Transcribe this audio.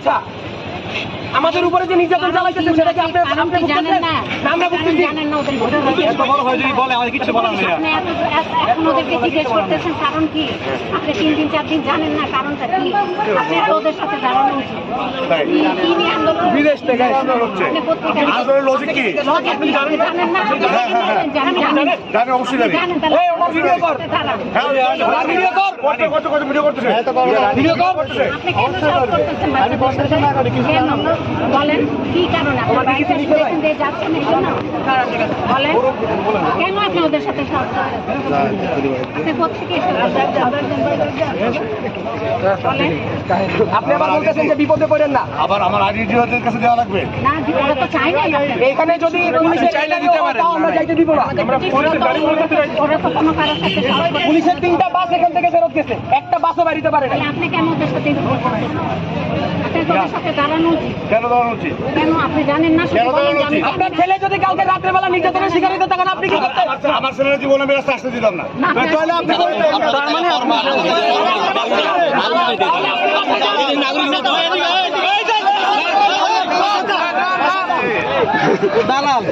ইচ্ছা আমাদের উপরে যে নির্যাতন চালাইতেছেন সেটা কি? আপনি আপনি জানেন না। আমরা বুঝতেছি জানেন না ওদের হয় এখন ওদেরকে জিজ্ঞেস করতেছেন কারণ কি আপনি তিন দিন চার দিন জানেন না কারণটা কি ওদের সাথে দাঁড়ানো উচিত তাই। কি কি নিয়ে আন্দোলন বিদেশ থেকে হচ্ছে। আন্দোলনের logic কি? Logic কি? আপনি জানেন না। জানেন জানেন অবশ্যই জানেন তাহলে এই, আমার ভিডিও কর। দাঁড়ান। আর ভিডিও কর। করতে করতে করতে ভিডিও করতেছে ভিডিও কর। আপনি কেন করতেছেন বাচ্চাদের সাথে? কেন? বলেন কি কারণে যাচ্ছেন এই জন্য বলেন। কেন আপনি ওদের সাথে আপনি কোথেকে আপনি আবার বলতেছেন যে বিপদে পড়েন না। আবার আমার আইডি ওদের কাছে দেওয়া লাগবে? না ওরা তো চাই নাই আপনার এখানে যদি পুলিশের চাইলে দিতে পারেন। আমরা যাইতে দিব না। আমরা পুলিশের গাড়ি ওরা তো কোনো কারোর সাথে পুলিশের তিনটা বাস এখান থেকে ফেরত গেছে। একটা বাসও বাড়িতে পারে না আপনি কেন ওদের সাথে দাঁড়ানো উচিত। উচিত? কেন? আপনি জানেন না আপনার ছেলে যদি কাউকে রাত্রেবেলা নির্যাতনের শিকার হইতে তখন আপনি কি করতেন আমার ছেলের জীবনে আমি রাস্তা আসতে দিতাম না তাহলে আপনি তার মানে দালাল